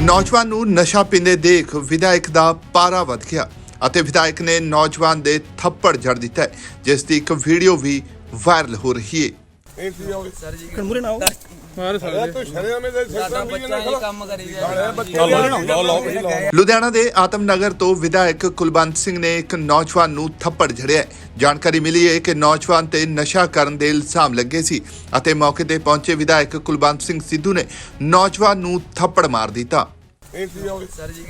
ਨੌਜਵਾਨ ਨੂੰ ਨਸ਼ਾ ਪੀਂਦੇ ਦੇਖ ਵਿਧਾਇਕ ਦਾ ਪਾਰਾ ਵੱਧ ਗਿਆ ਅਤੇ ਵਿਧਾਇਕ ਨੇ ਨੌਜਵਾਨ ਦੇ ਥੱਪੜ ਜੜ ਦਿੱਤਾ ਜਿਸ ਦੀ ਇੱਕ ਵੀਡੀਓ ਵੀ ਵਾਇਰਲ ਹੋ ਰਹੀ ਹੈ। ਸਰ ਜੀ ਮੂਰੇ ਨਾ ਆਓ। ਮਾਰ ਸਕਦੇ। ਤੂੰ ਸ਼ਰਿਆਮੇ ਦੇ ਸਿਸਟਮ ਵੀ ਬੱਚਾ ਨਾ ਇਹ ਕੰਮ ਕਰੀ ਜਾਂਦਾ। ਬੱਚੇ ਲੁਧਿਆਣਾ ਦੇ ਆਤਮਨਗਰ ਤੋਂ ਵਿਧਾਇਕ ਕੁਲਵੰਤ ਸਿੰਘ ਨੇ ਇੱਕ ਨੌਜਵਾਨ ਨੂੰ ਥੱਪੜ ਜੜਿਆ ਹੈ। ਜਾਣਕਾਰੀ ਮਿਲੀ ਹੈ ਕਿ ਨੌਜਵਾਨ ਤੇ ਨਸ਼ਾ ਕਰਨ ਦੇ ਇਲਜ਼ਾਮ ਲੱਗੇ ਸੀ ਅਤੇ ਮੌਕੇ ਤੇ ਪਹੁੰਚੇ ਵਿਧਾਇਕ ਕੁਲਵੰਤ ਸਿੰਘ ਸਿੱਧੂ ਨੇ ਨੌਜਵਾਨ ਨੂੰ ਥੱਪੜ ਮਾਰ ਦਿੱਤਾ। ਸਰ ਜੀ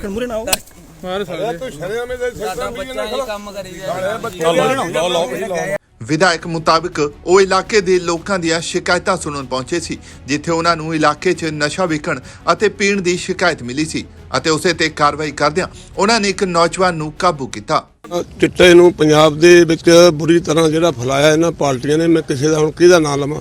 ਮਾਰ ਸਰ ਸਕਦੇ। ਤੂੰ ਸ਼ਰਿਆਮੇ ਦੇ ਸਿਸਟਮ ਵੀ ਨਾ ਕੰਮ ਕਰੀ ਬੱਚੇ ਵਿਧਾਇਕ ਮੁਤਾਬਕ ਉਹ ਇਲਾਕੇ ਦੇ ਲੋਕਾਂ ਦੀਆਂ ਸ਼ਿਕਾਇਤਾਂ ਸੁਣਨ ਪਹੁੰਚੇ ਸੀ, ਜਿੱਥੇ ਉਹਨਾਂ ਨੂੰ ਇਲਾਕੇ 'ਚ ਨਸ਼ਾ ਵਿਕਣ ਅਤੇ ਪੀਣ ਦੀ ਸ਼ਿਕਾਇਤ ਮਿਲੀ ਸੀ ਅਤੇ ਉਸੇ ਤੇ ਕਾਰਵਾਈ ਕਰਦਿਆਂ ਉਹਨਾਂ ਨੇ ਇੱਕ ਨੌਜਵਾਨ ਨੂੰ ਕਾਬੂ ਕੀਤਾ। ਚਿੱਟੇ ਨੂੰ ਪੰਜਾਬ ਦੇ ਵਿੱਚ ਬੁਰੀ ਤਰ੍ਹਾਂ ਜਿਹੜਾ ਫੈਲਾਇਆ ਇਹਨਾਂ ਪਾਰਟੀਆਂ ਨੇ, ਮੈਂ ਕਿਸੇ ਦਾ ਹੁਣ ਕਿਹਦਾ ਨਾਂ ਲਵਾਂ?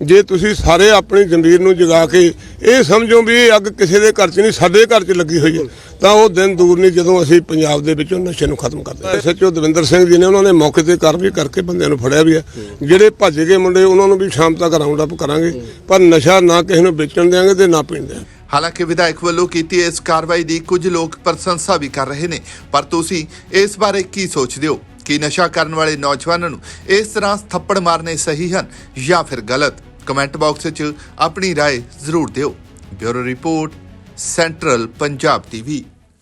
ਜੇ ਤੁਸੀਂ ਸਾਰੇ ਆਪਣੀ ਜ਼ਮੀਰ ਨੂੰ ਜਗਾ ਕੇ ਇਹ ਸਮਝੋ ਵੀ ਇਹ ਅੱਗ ਕਿਸੇ ਦੇ ਘਰ 'ਚ ਨਹੀਂ, ਸਾਡੇ ਘਰ 'ਚ ਲੱਗੀ ਹੋਈ ਹੈ, ਤਾਂ ਉਹ ਦਿਨ ਦੂਰ ਨਹੀਂ ਜਦੋਂ ਅਸੀਂ ਪੰਜਾਬ ਦੇ ਵਿੱਚੋਂ ਨਸ਼ੇ ਨੂੰ ਖਤਮ ਕਰਦੇ ਸੱਚੋ ਦਵਿੰਦਰ ਸਿੰਘ ਜੀ ਨੇ ਉਹਨਾਂ ਨੇ ਮੌਕੇ ਤੇ ਕਾਰਵਾਈ ਕਰਕੇ ਬੰਦਿਆਂ ਨੂੰ ਫੜਿਆ ਵੀ ਹੈ। ਜਿਹੜੇ ਭੱਜ ਗਏ ਮੁੰਡੇ, ਉਹਨਾਂ ਨੂੰ ਵੀ ਸ਼ਾਮ ਤੱਕ ਰਾਉਂਡ ਅਪ ਕਰਾਂਗੇ, ਪਰ ਨਸ਼ਾ ਨਾ ਕਿਸੇ ਨੂੰ ਵੇਚਣ ਦੇਵਾਂਗੇ ਤੇ ਨਾ ਪੀਣ ਦੇਵਾਂਗੇ ਹਾਲਾਂਕਿ ਵਿਧਾਇਕ ਵੱਲੋਂ ਕੀਤੀ ਇਸ ਕਾਰਵਾਈ ਦੀ ਕੁਝ ਲੋਕ ਪ੍ਰਸ਼ੰਸਾ ਵੀ ਕਰ ਰਹੇ ਨੇ, ਪਰ ਤੁਸੀਂ ਇਸ ਬਾਰੇ ਕੀ ਸੋਚਦੇ ਹੋ? ਕਿ ਨਸ਼ਾ ਕਰਨ ਵਾਲੇ ਨੌਜਵਾਨਾਂ ਨੂੰ ਇਸ ਤਰ੍ਹਾਂ ਥੱਪੜ ਮਾਰਨੇ ਸਹੀ ਹਨ ਜਾਂ ਫਿਰ ਗਲਤ? ਕਮੈਂਟ ਬਾਕਸ ਵਿੱਚ ਆਪਣੀ رائے ਜ਼ਰੂਰ ਦਿਓ bureau report central Punjab TV